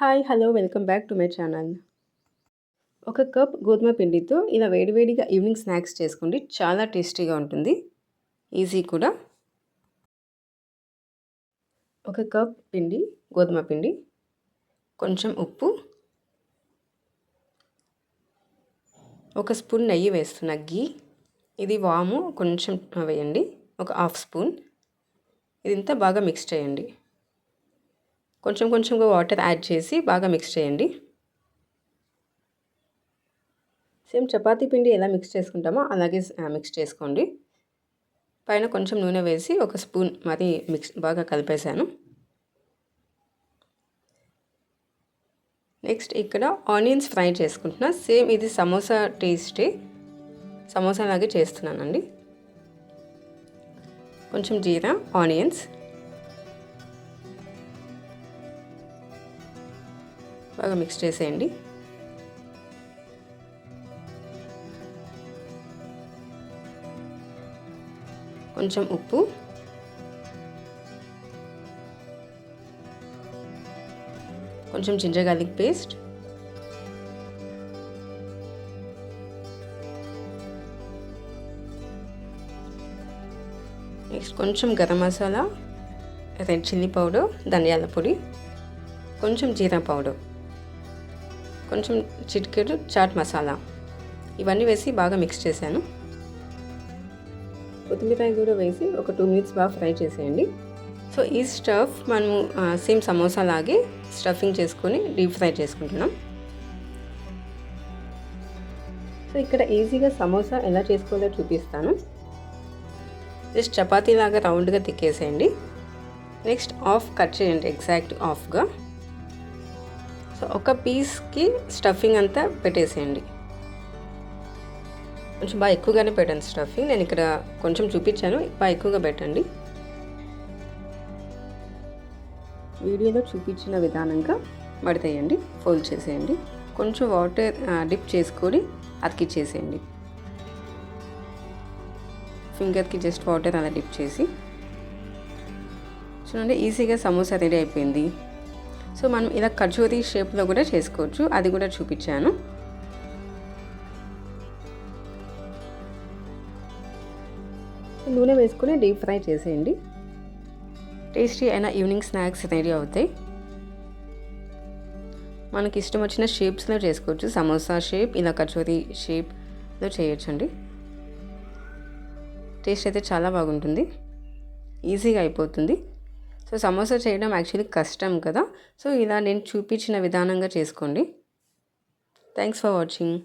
Hi hello welcome back to my channel ఒక cup గోధుమ పిండితో ఇలా వేడివేడిగా ఈవినింగ్ స్నాక్స్ చేసుకోండి. చాలా టేస్టీగా ఉంటుంది. ఈజీ కూడా. ఒక కప్ పిండి గోధుమ పిండి కొంచెం ఉప్పు. ఒక స్పూన్ నెయ్యి వేస్తున్న గీ ఇది వాము కొంచెం వేయండి. ఒక హాఫ్ స్పూన్. ఇదంతా బాగా మిక్స్ చేయండి. కొంచెం కొంచెంగా వాటర్ యాడ్ చేసి బాగా మిక్స్ చేయండి. సేమ్ చపాతీ పిండి ఎలా మిక్స్ చేసుకుంటామో అలాగే మిక్స్ చేసుకోండి. పైన కొంచెం నూనె వేసి ఒక స్పూన్ మరి మిక్స్ బాగా కలిపేశాను. నెక్స్ట్ ఇక్కడ ఆనియన్స్ ఫ్రై చేసుకుంటున్నా. సేమ్ ఇది సమోసా టేస్టే సమోసా లాగే చేస్తున్నానండి. కొంచెం జీరా ఆనియన్స్ బాగా మిక్స్ చేసేయండి. కొంచెం ఉప్పు. కొంచెం జింజర్ గార్లిక్ పేస్ట్. నెక్స్ట్ కొంచెం garam masala red chilli powder ధనియాల పొడి కొంచెం జీరా పౌడర్. కొంచెం చిటికెడు చాట్ మసాలా ఇవన్నీ వేసి బాగా మిక్స్ చేశాను. కొత్తిమీర కూడా వేసి ఒక టూ మినిట్స్ బాగా ఫ్రై చేసేయండి. సో ఈ స్టఫ్ మనము సేమ్ సమోసా లాగే స్టఫింగ్ చేసుకొని డీప్ ఫ్రై చేసుకుంటున్నాం. సో ఇక్కడ ఈజీగా సమోసా ఎలా చేసుకోవాలో చూపిస్తాను. జస్ట్ చపాతీ లాగా రౌండ్గా తిక్కేసేయండి. నెక్స్ట్ ఆఫ్ కట్ చేయండి ఎగ్జాక్ట్ ఆఫ్గా. సో ఒక పీస్కి స్టఫింగ్ అంతా పెట్టేసేయండి. కొంచెం బాగా ఎక్కువగానే పెట్టండి స్టఫింగ్. నేను ఇక్కడ కొంచెం చూపించాను బాగా ఎక్కువగా పెట్టండి. వీడియోలో చూపించిన విధానంగా మడతేయండి ఫోల్డ్ చేసేయండి. కొంచెం వాటర్ డిప్ చేసుకొని అతికిచ్చేసేయండి ఫింగర్కి జస్ట్ వాటర్ అలా డిప్ చేసి. చూడండి ఈజీగా సమోసా రెడీ అయిపోయింది. సో మనం ఇలా కచోరీ షేప్లో కూడా చేసుకోవచ్చు. అది కూడా చూపించాను. నూనె వేసుకుని డీప్ ఫ్రై చేసేయండి. టేస్టీ అయిన ఈవినింగ్ స్నాక్స్ రెడీ అవుతాయి. మనకి ఇష్టం వచ్చిన షేప్స్లో చేసుకోవచ్చు. సమోసా షేప్ ఇలా కచోరీ షేప్లో చేయొచ్చండి. టేస్ట్ అయితే చాలా బాగుంటుంది. ఈజీగా అయిపోతుంది. సో సమోసా చేయడం యాక్చువల్లీ కష్టం కదా. సో ఇలా నేను చూపించిన విధానంగా చేసుకోండి. Thanks for watching